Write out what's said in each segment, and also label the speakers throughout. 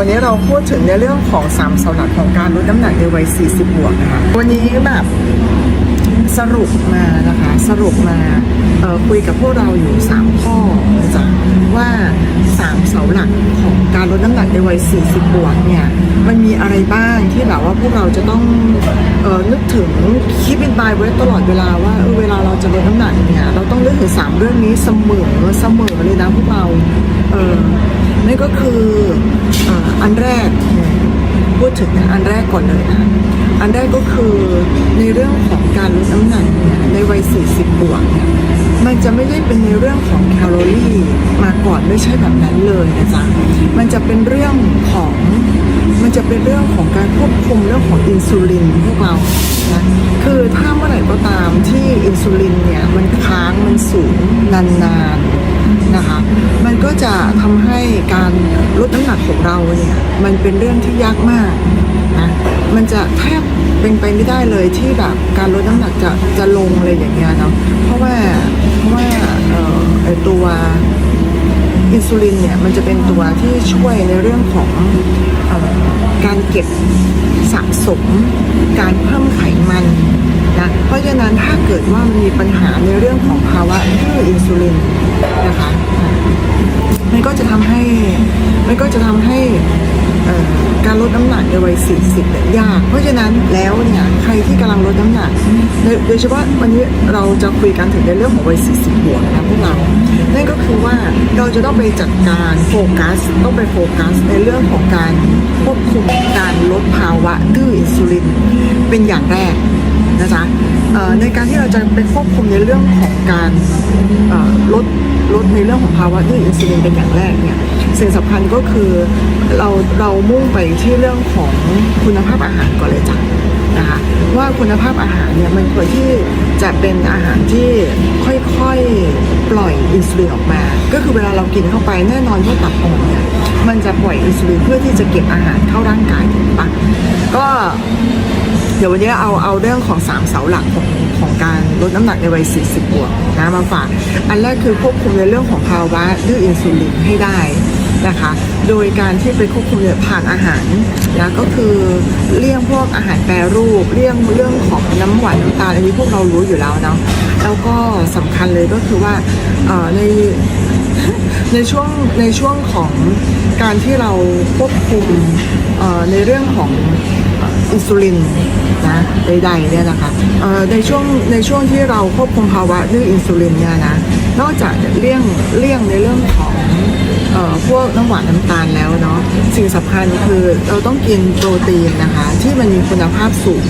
Speaker 1: วันนี้เราพูดถึงในเรื่องของสามเสาหลักของการลดน้ำหนักในวัย 40 บวกนะคะ วันนี้แบบสรุปมานะคะ สรุปมาคุยกับพวกเราอยู่ 3 ข้อจ๊ะว่า3เสาหลักของการลดน้ำหนักในวัย 40 บวกเนี่ย มันมีอะไรบ้างที่แบบว่าพวกเราจะต้องออนึกถึงคิดเป็นบายไว้ตลอดเวลาว่าเออเวลาเราจะลดน้ำหนักเนี่ย เราต้องนึกถึงสามเรื่องนี้เสมอเสมอเลยนะพวกเราเออนั่นก็คือ อันแรกพูดถึงอันแรกก่อนเลยนะอันแรกก็คือในเรื่องของการลดน้ำหนักเนี่ยในวัย 40 บวกเนี่ยมันจะไม่ได้เป็นในเรื่องของแคลอรี่มาก่อนไม่ใช่แบบนั้นเลยนะจ๊ะ มันจะเป็นเรื่องของมันจะเป็นเรื่องของการควบคุมเรื่องของอินซูลินพวกเรานะคือถ้าเมื่อไหร่ก็ตามที่อินซูลินเนี่ยมันค้างมันสูงนานๆ นะคะ มันก็จะทำให้การลดน้ำหนักของเราเนี่ยมันเป็นเรื่องที่ยากมากนะมันจะแทบเป็นไปไม่ได้เลยที่แบบการลดน้ำหนักจะจะลงเลยอย่างเงี้ยเนาะเพราะว่าเพราะว่าเอ่อตัวอินซูลินเนี่ยมันจะเป็นตัวที่ช่วยในเรื่องของอการเก็บสะสม การเพิ่มไขมัน นะเพราะฉะนั้นถ้าเกิดว่ามีปัญหาในเรื่องของภาวะดื้ออินซูลินนะคะอ่ามันก็จะทำให้มันก็จะทำให้การลดน้ำหนักในวัย 40เนี่ยยาก เพราะฉะนั้นแล้วเนี่ยใครที่กำลังลดน้ำหนักโดยโดยเฉพาะวันนี้เราจะคุยกันถึงในเรื่องของวัย 40 บวกนะพวกเรา นั่นก็คือว่าเราจะต้องไปจัดการโฟกัส ต้องไปโฟกัสในเรื่องของการควบคุมการลดภาวะดื้ออินซูลินเป็นอย่างแรก นะจ๊ะในการที่เราจะไปควบคุมในเรื่องของการลดลดในเรื่องของภาวะดื้ออินซูลินเป็นอย่างแรกเนี่ยสิ่งสำคัญก็คือเราเรามุ่งไปที่เรื่องของคุณภาพอาหารก่อนเลยจ้ะนะคะว่าคุณภาพอาหารเนี่ยมันควรที่จะเป็นอาหารที่ค่อยๆปล่อยอินซูลินออกมา ก็คือเวลาเรากินเข้าไปแน่นอนว่าตับอ่อนเนี่ยมันจะปล่อยอินซูลินเพื่อที่จะเก็บอาหารเข้าร่างกายถูกปะก็ เดี๋ยววันนี้เอาเอาเรื่องของสามเสาหลักของของการลดน้ำหนักในวัย 40 บวกนะมาฝาก อันแรกคือควบคุมในเรื่องของภาวะดื้ออินซูลินให้ได้นะคะ โดยการที่ไปควบคุมเนี่ยผ่านอาหารนะก็คือเลี่ยงพวกอาหารแปรรูปเลี่ยงเรื่องของน้ำหวานน้ำตาลอันนี้พวกเรารู้อยู่แล้วเนาะแล้วก็สำคัญเลยก็คือว่าในในช่วงในช่วงของการที่เราควบคุมในเรื่องของ อินซูลินนะใดๆเนี่ยนะคะเอ่อในช่วงในช่วงที่เราควบคุมภาวะดื้ออินซูลินเนี่ยนะนอกจากเลี่ยงเลี่ยงในเรื่องของเอ่อพวกน้ำหวานน้ำตาลแล้วเนาะสิ่งสำคัญคือเราต้องกินโปรตีนนะคะ ที่มันมีคุณภาพสูง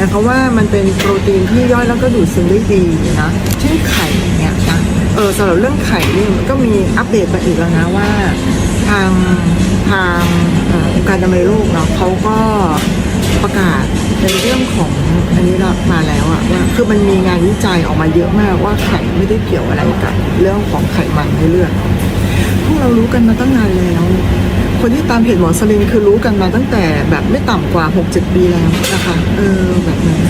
Speaker 1: นะคะว่ามันเป็นโปรตีนที่ย่อยแล้วก็ดูดซึมได้ดีนะเช่นไข่เนี่ยนะเออสำหรับเรื่องไข่นี่มันก็มีอัปเดตมาอีกแล้วนะว่าทางทางเอ่อองค์การอนามัยโลกเนาะเขาก็ ประกาศในเรื่องของอันนี้ละมาแล้วอะว่าคือมันมีงานวิจัยออกมาเยอะมากว่าไข่ไม่ได้เกี่ยวอะไรกับเรื่องของไขมันในเลือดพวกเรารู้กันมาตั้งนานแล้ว คนที่ตามเพจหมอสลินคือรู้กันมาตั้งแต่แบบไม่ต่ำกว่า 6-7 ปีแล้วนะคะ เออแบบนั้น